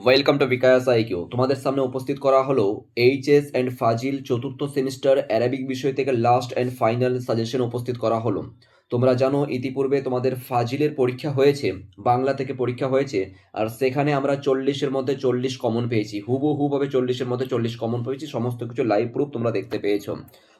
Welcome to bKash IQ তোমাদের সামনে উপস্থিত করা হলো এইচএস অ্যান্ড ফাজিল চতুর্থ সেমিস্টার অ্যারাবিক বিষয় থেকে লাস্ট অ্যান্ড ফাইনাল সাজেশন উপস্থিত করা হলো। তোমরা জানো, ইতিপূর্বে তোমাদের ফাজিলের পরীক্ষা হয়েছে, বাংলা থেকে পরীক্ষা হয়েছে, আর সেখানে আমরা চল্লিশের মধ্যে চল্লিশ কমন পেয়েছি। হুবু হুভাবে চল্লিশের মধ্যে চল্লিশ কমন পেয়েছি, সমস্ত কিছু লাইভ প্রুফ তোমরা দেখতে পেয়েছ।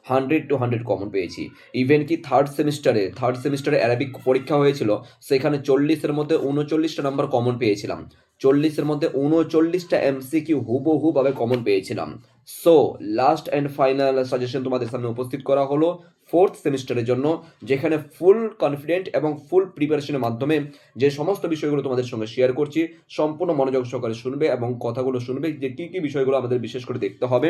হান্ড্রেড টু হান্ড্রেড কমন পেয়েছি। ইভেন কি থার্ড সেমিস্টারে থার্ড সেমিস্টারে অ্যারাবিক পরীক্ষা হয়েছিল, সেখানে চল্লিশের মধ্যে উনচল্লিশটা নাম্বার কমন পেয়েছিলাম। চল্লিশের মধ্যে উনচল্লিশটা এমসিকিউ হুবহু ভাবে কমন পেয়েছিলাম। So last and final suggestion তোমাদের সামনে উপস্থিত করা হলো ফোর্থ সেমিস্টারের জন্য, যেখানে ফুল কনফিডেন্ট এবং ফুল প্রিপারেশনের মাধ্যমে যে সমস্ত বিষয়গুলো তোমাদের সঙ্গে শেয়ার করছি, সম্পূর্ণ মনোযোগ সহকারে শুনবে এবং কথাগুলো শুনবে যে কী কী বিষয়গুলো আমাদের বিশেষ করে দেখতে হবে।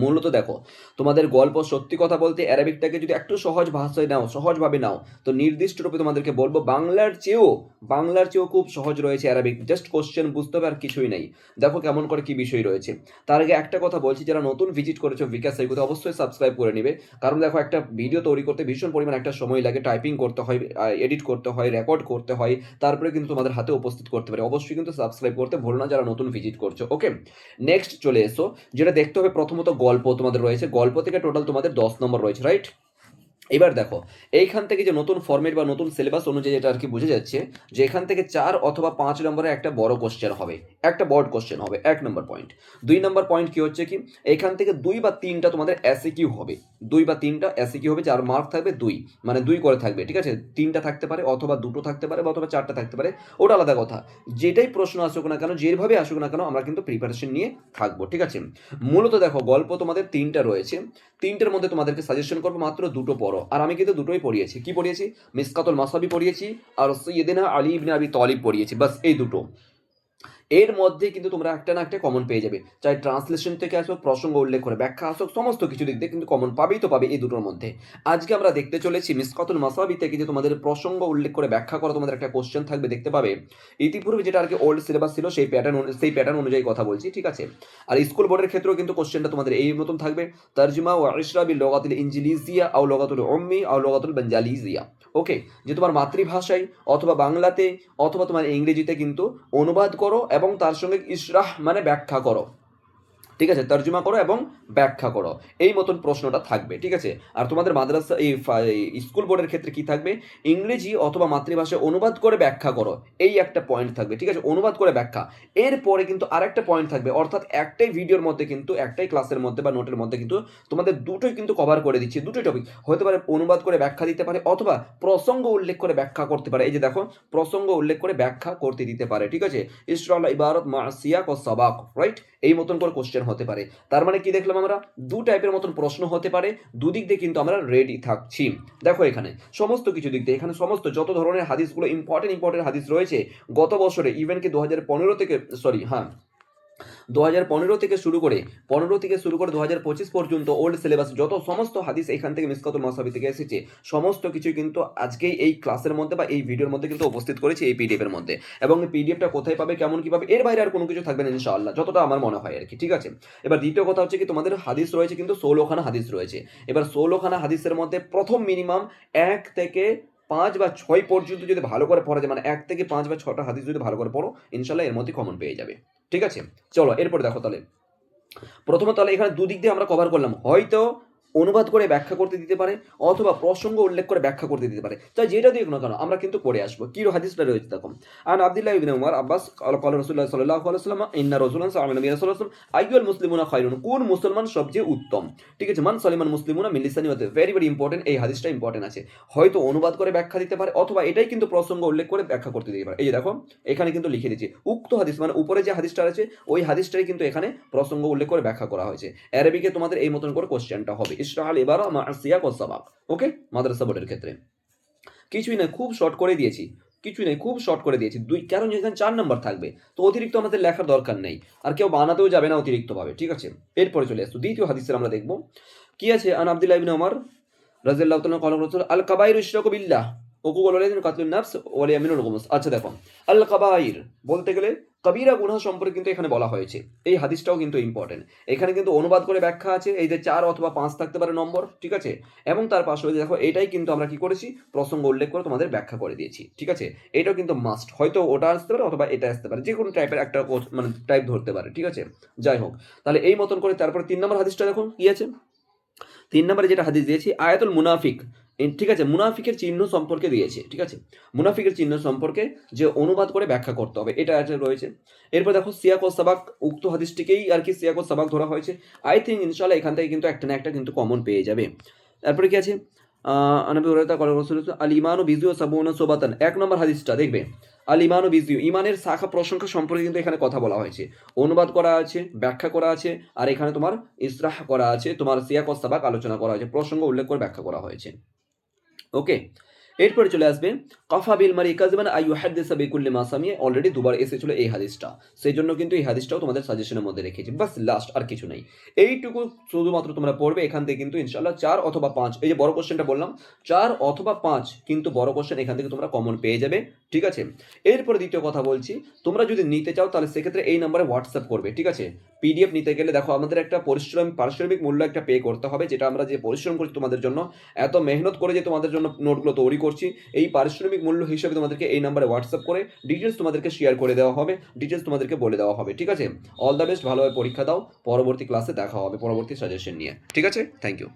মূলত দেখো, তোমাদের গল্প সত্যি কথা বলতে অ্যারাবিকটাকে যদি একটু সহজ ভাষায় নাও, সহজভাবে নাও, তো নির্দিষ্ট রূপে তোমাদেরকে বলব, বাংলার চেয়েও বাংলার চেয়েও খুব সহজ রয়েছে অ্যারাবিক জাস্ট কোশ্চেন বুঝতে হবে আর কিছুই নেই। দেখো কেমন করে কি বিষয় রয়েছে। তার আগে একটা কথা বলছি, যারা নতুন ভিজিট করেছ বিকাশ সাইকুতে অবশ্যই সাবস্ক্রাইব করে নিবে। কারণ দেখো, একটা ভিডিও তৈরি করতে ভীষণ পরিমাণ একটা সময় লাগে। টাইপিং করতে হয় এডিট করতে হয় রেকর্ড করতে হয়, তারপরে কিন্তু তোমাদের হাতে উপস্থিত করতে পারে। অবশ্যই কিন্তু সাবস্ক্রাইব করতে ভুলো না যারা নতুন ভিজিট করছ ওকে নেক্সট চলে এসো, যেটা দেখতে হবে প্রথমত গল্প তোমাদের রয়েছে। গল্প থেকে টোটাল তোমাদের দশ নম্বর রয়েছে রাইট এবার দেখো, এইখান থেকে যে নতুন ফর্মেট বা নতুন সিলেবাস অনুযায়ী যেটা আর কি বোঝা যাচ্ছে, যে এখান থেকে চার অথবা পাঁচ নম্বরে একটা বড় কোশ্চেন হবে, একটা বড় কোশ্চেন হবে, এক নম্বর পয়েন্ট দুই নম্বর পয়েন্ট কি হচ্ছে কি? এখান থেকে দুই বা তিনটা তোমাদের এসে কিউ হবে। দুই বা তিনটা এসে কিউ হবে যার মার্ক থাকবে দুই মানে দুই করে থাকবে, ঠিক আছে? তিনটা থাকতে পারে, অথবা দুটো থাকতে পারে, বা অথবা চারটা থাকতে পারে, ওটা আলাদা কথা। যেটাই প্রশ্ন আসুক না কেন, যেভাবে আসুক না কেন, আমরা কিন্তু প্রিপারেশন নিয়ে থাকব, ঠিক আছে? মূলত দেখো, গল্প তোমাদের তিনটা রয়েছে। তিনটের মধ্যে তোমাদেরকে সাজেশন করব, মাত্র দুটো পড়ো। আর আমি কিন্তু দুটোই পড়িয়েছি। কি পড়িয়েছি? মিসকাতুল মাসাবি পড়িয়েছি আর সৈয়দিনা আলী ইবনে আবি তলিব পড়িয়েছি। বাস এই দুটো। এর মধ্যে কিন্তু তোমরা একটা না একটা কমন পেয়ে যাবে। চাই ট্রান্সলেশন থেকে আসুক, প্রসঙ্গ উল্লেখ করে ব্যাখ্যা আসুক, সমস্ত কিছু দিক দিয়ে কিন্তু কমন পাবেই তো পাবে এই দুটোর মধ্যে। আজকে আমরা দেখতে চলেছি মিসকাতুল মাসাবি থেকে যে তোমাদের প্রসঙ্গ উল্লেখ করে ব্যাখ্যা করা তোমাদের একটা কোশ্চেন থাকবে, দেখতে পাবে। ইতিপূর্বে যেটা আর কি ওল্ড সিলেবাস ছিল, সেই প্যাটার্ন সেই প্যাটার্ন অনুযায়ী কথা বলছি, ঠিক আছে? আর স্কুল বোর্ডের ক্ষেত্রেও কিন্তু কোশ্চেনটা তোমাদের এই মতন থাকবে। তর্জমা ও ইশরা বিল লগাতুল ইঞ্জিলিজিয়া আও লগাতুল উম্মি আও লগাতুল বেঞ্জালিজিয়া। ওকে যে তোমার মাতৃভাষায় অথবা বাংলাতে অথবা তোমার ইংরেজিতে কিন্তু অনুবাদ করো এবং তার সঙ্গে ইসরাহ মানে ব্যাখ্যা করো। ঠিক আছে? তর্জমা করো এবং ব্যাখ্যা করো। এই মতন প্রশ্নটা থাকবে, ঠিক আছে? আর তোমাদের মাদ্রাসা, এই স্কুল বোর্ডের ক্ষেত্রে কি থাকবে? ইংরেজি অথবা মাতৃভাষায় অনুবাদ করে ব্যাখ্যা করো। এই একটা পয়েন্ট থাকবে, ঠিক আছে? অনুবাদ করে ব্যাখ্যা। এরপরে কিন্তু আরেকটা পয়েন্ট থাকবে, অর্থাৎ একটাই ভিডিওর মধ্যে কিন্তু, একটাই ক্লাসের মধ্যে বা নোটের মধ্যে কিন্তু তোমাদের দুটোই কিন্তু কভার করে দিচ্ছি, দুটোই টপিক হতে পারে অনুবাদ করে ব্যাখ্যা দিতে পারে অথবা প্রসঙ্গ উল্লেখ করে ব্যাখ্যা করতে পারে। এই যে দেখো, প্রসঙ্গ উল্লেখ করে ব্যাখ্যা করতে দিতে পারে, ঠিক আছে? ইসরাল ইবারত মাসিয়াক ও সাবাক রাইট এই মতন করে কোশ্চেন হতে পারে। তার মানে কি দেখলাম আমরা? দু টাইপের মতন প্রশ্ন হতে পারে। দুদিক দিয়ে কিন্তু আমরা রেডি থাকছি। দেখো এখানে, সমস্ত কিছু দিক দিয়ে, এখানে সমস্ত যত ধরনের হাদিসগুলো ইম্পর্টেন্ট ইম্পর্টেন্ট হাদিস রয়েছে, গত বছরে ইভেন কি দু হাজার পনেরো থেকে সরি হ্যাঁ দু হাজার পনেরো থেকে শুরু করে পনেরো থেকে শুরু করে দু হাজার পঁচিশ পর্যন্ত ওল্ড সিলেবাস যত সমস্ত হাদিস এখান থেকে মিসকাতুল মাসাবি থেকে এসেছে, সমস্ত কিছু কিন্তু আজকেই এই ক্লাসের মধ্যে বা এই ভিডিওর মধ্যে কিন্তু উপস্থিত করেছি এই পিডিএফ এর মধ্যে। এবং এই পিডিএফটা কোথায় পাবে, কেমন কি পাবে, এর বাইরে আর কোনো কিছু থাকবে না ইনশাআল্লাহ, যতটা আমার মনে হয় আর কি, ঠিক আছে? এবার দ্বিতীয় কথা হচ্ছে কি, তোমাদের হাদিস রয়েছে কিন্তু ষোলোখানা হাদিস রয়েছে। এবার ষোলোখানা হাদিসের মধ্যে প্রথম মিনিমাম এক থেকে পাঁচ বা ছয় পর্যন্ত যদি ভালো করে পড়া যায় মানে এক থেকে পাঁচ বা ছটা হাদিস যদি ভালো করে পড়ো ইনশাল্লাহ এর মধ্যে কমন পেয়ে যাবে। ঠিক আছে? চলো, এরপরে দেখো তাহলে। প্রথমত তাহলে এখানে দুদিক দিয়ে আমরা কভার করলাম। হয়তো অনুবাদ করে ব্যাখ্যা করতে দিতে পারে, অথবা প্রসঙ্গ উল্লেখ করে ব্যাখ্যা করতে দিতে পারে। তাই যেটা দিক না কেন, আমরা কিন্তু করে আসব। কি হাদিসটা রয়েছে তখন আন আব্দুল্লাহ ইবিন উমার আব্বাস কল রসুল্লাহ সাল্লাহ আলাইসাল্লাম ইন্না রসুল্লাহ সালাম নবী রসুল্লাহ আইয়ুল মুসলিমুনা খাইরুন কোন মুসলমান সবচেয়ে উত্তম? ঠিক আছে, মান সালিমান মুসলিমুনা মিলিসানি হতে ভেরি ভেরি ইম্পর্টেন্ট এই হাদিসটা ইম্পর্টেন্ট আছে। হয়তো অনুবাদ করে ব্যাখ্যা দিতে পারে, অথবা এটাই কিন্তু প্রসঙ্গ উল্লেখ করে ব্যাখ্যা করতে দিতে পারে। এই যে দেখো, এখানে কিন্তু লিখে দিচ্ছি উক্ত হাদিস মানে উপরে যে হাদিসটা আছে ওই হাদিসটাই কিন্তু এখানে প্রসঙ্গ উল্লেখ করে ব্যাখ্যা করা হয়েছে। অ্যারেবিকে তোমাদের এই মতন করে কোশ্চেনটা হবে। ইসরাহাল এবার মাসিয়াক ও সাবাক। ওকে? মাদ্রাসা বোর্ডের ক্ষেত্রে। কিছুই না খুব শর্ট করে দিয়েছি। কিছুই নেই খুব শর্ট করে দিয়েছি। দুই কারণ এখানে চার নম্বর থাকবে। তো অতিরিক্ত আমাদের লেখার দরকার নেই। আর কেউ বানাতেও যাবে না অতিরিক্তভাবে, ঠিক আছে? এরপরে চলে আসতো দ্বিতীয় হাদিসের আমরা দেখব। কি আছে? আন আব্দুল্লাহ ইবিন ওমর রাজিয়াল্লাহু তাআলা কল রাসূল আল কাবাইর ইশরাকু বিল্লাহ। ওকু বলে কাতলুন নাফস ওয়ালি আমিনুল গুমস আচ্ছা দেখো। আল কাবাইর বলতে গেলে কবিরা গুনাহ সম্পর্কে কিন্তু এখানে বলা হয়েছে। এই হাদিসটাও কিন্তু ইম্পর্টেন্ট এখানে কিন্তু অনুবাদ করে ব্যাখ্যা আছে, এই যে চার অথবা পাঁচ থাকতে পারে নম্বর, ঠিক আছে? এবং তার পাশে দেখো, এটাই কিন্তু আমরা কি করেছি? প্রসঙ্গ উল্লেখ করে তোমাদের ব্যাখ্যা করে দিয়েছি, ঠিক আছে? এটাও কিন্তু মাস্ট হয়তো ওটা আসতে পারে অথবা এটা আসতে পারে যে কোনো টাইপের একটা মানে টাইপ ধরতে পারে, ঠিক আছে? যাই হোক, তাহলে এই মতন করে তারপরে তিন নম্বর হাদিসটা দেখুন, কি আছে? তিন নম্বরে যেটা হাদিস দিয়েছি, আয়াতুল মুনাফিক। ঠিক আছে, মুনাফিকের চিহ্ন সম্পর্কে দিয়েছে, ঠিক আছে? মুনাফিকের চিহ্ন সম্পর্কে যে অনুবাদ করে ব্যাখ্যা করতে হবে, এটা আছে রয়েছে। এরপর দেখো, সিয়াক ও সাবাক, উক্ত হাদিসটিকেই আর কি সিয়াক ও সাবাক ধরা হয়েছে। আই থিঙ্ক ইনশাল্লাহ এখান থেকে কিন্তু একটা না একটা কিন্তু কমন পেয়ে যাবে। তারপরে কি আছে? আনবি আল সাবুনা সোবাতান। এক নম্বর হাদিসটা, দেখবে? আল ইমান ইমানের শাখা প্রশংসা সম্পর্কে কিন্তু এখানে কথা বলা হয়েছে। অনুবাদ করা আছে, ব্যাখ্যা করা আছে, আর এখানে তোমার ইসরাহ করা আছে, তোমার সিয়াক ও সাবাক আলোচনা করা হয়েছে, প্রসঙ্গ উল্লেখ করে ব্যাখ্যা করা হয়েছে। ওকে এরপরে চলে আসবে, কফা বিল মারি কাজমান আইয়ু হাদিসা বিকুল্লি মাসামিয়ে অলরেডি দুবার এসেছিল এই হাদিসটা। সেই জন্য কিন্তু এই হাদিসটাও তোমাদের সাজেশনের মধ্যে রেখেছি। বাস লাস্ট আর কিছু নেই। এইটুকু শুধুমাত্র তোমরা পড়বে, এখান থেকে কিন্তু ইনশাল্লাহ চার অথবা পাঁচ, এই যে বড় কোশ্চেনটা বললাম, চার অথবা পাঁচ কিন্তু বড় কোশ্চেন এখান থেকে তোমরা কমন পেয়ে যাবে, ঠিক আছে? এরপরে দ্বিতীয় কথা বলছি, তোমরা যদি নিতে চাও তাহলে সেক্ষেত্রে এই নাম্বারে হোয়াটসঅ্যাপ করবে, ঠিক আছে? পিডিএফ নিতে গেলে দেখো আমাদের একটা পরিশ্রম, পারিশ্রমিক মূল্য একটা পে করতে হবে, যেটা আমরা যে পরিশ্রম করছি তোমাদের জন্য, এত মেহনত করে যে তোমাদের জন্য নোটগুলো তৈরি করছি। এই পারিশ্রমিক মূল্য হিসেবে তোমাদেরকে এই নাম্বারে হোয়াটসঅ্যাপ করে ডিটেলস তোমাদেরকে শেয়ার করে দেওয়া হবে ডিটেলস তোমাদেরকে বলে দেওয়া হবে, ঠিক আছে? অল দ্য বেস্ট ভালোভাবে পরীক্ষা দাও, পরবর্তী ক্লাসে দেখা হবে, পরবর্তী সাজেশন নিয়ে। ঠিক আছে? Thank you